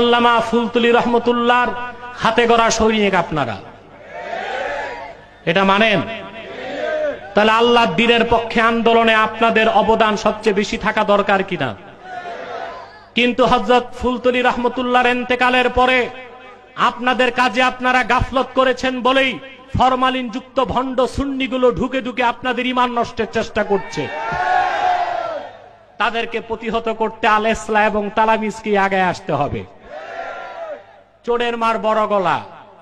আল্লামা ফুলতুলি হাতে গড়া সৈনিক আপনারা। এটা মানেন? তাহলে আল্লাহ দিনের পক্ষে আন্দোলনে আপনাদের অবদান সবচেয়ে বেশি থাকা দরকার কিনা? কিন্তু হজরত ফুলতলি রহমতুল্লাহর এন্তেকালের পরে আপনাদের কাজে আপনারা গাফলত করেছেন বলেই ফরমালিন যুক্ত ভণ্ড সুন্নিগুলো ঢুকে ঢুকে আপনাদের ইমান নষ্টের চেষ্টা করছে। তাদেরকে প্রতিহত করতে আল ইসলা এবং তালামিসকে আগে আসতে হবে। চোরের মার বড় গলা।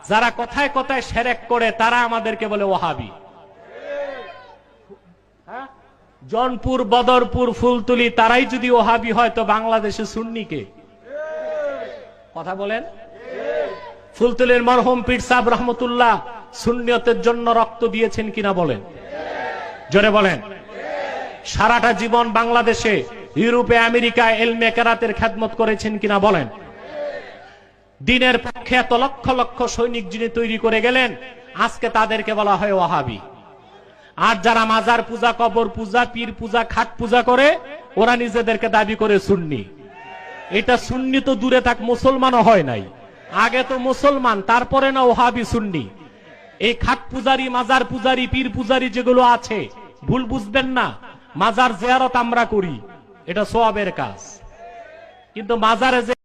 যারা কথায় কথায় সেরেক করে, তারা আমাদেরকে বলে ওহাবি। হ্যাঁ? জনপুর, বদরপুর, ফুলতুলি, তারাই যদি ওহাবি হয়, তো বাংলাদেশে সুন্নিকে কথা বলেন? ফুলতুলির মরহম পীর সাহেব রহমতুল্লাহ সুন্নিয়তের জন্য রক্ত দিয়েছেন কিনা বলেন? জোরে বলেন। সারাটা জীবন বাংলাদেশে, ইউরোপে, আমেরিকায় এলমে কেরাতের খ্যাতমত করেছেন কিনা বলেন। দিনের পক্ষে এত লক্ষ লক্ষ সৈনিক যিনি তৈরি করে গেলেন, আজকে তাদেরকে বলা হয় ওহাবি আর যারা মাজার পূজা, কবর পূজা, পীর পূজা, খাট পূজা করে, ওরা নিজেদেরকে দাবি করে সুন্নি। এটা সুন্নি তো দূরে থাক, মুসলমানও হয় নাই। আগে তো মুসলমান, তারপরে না ওহাবি সুন্নি। এই খাট পূজারি, মাজার পূজারি, পীর পূজারি যেগুলো আছে, ভুল বুঝবেন না। মাজার জিয়ারত আমরা করি। এটা সোয়াবের কাজ। কিন্তু মাজারে যে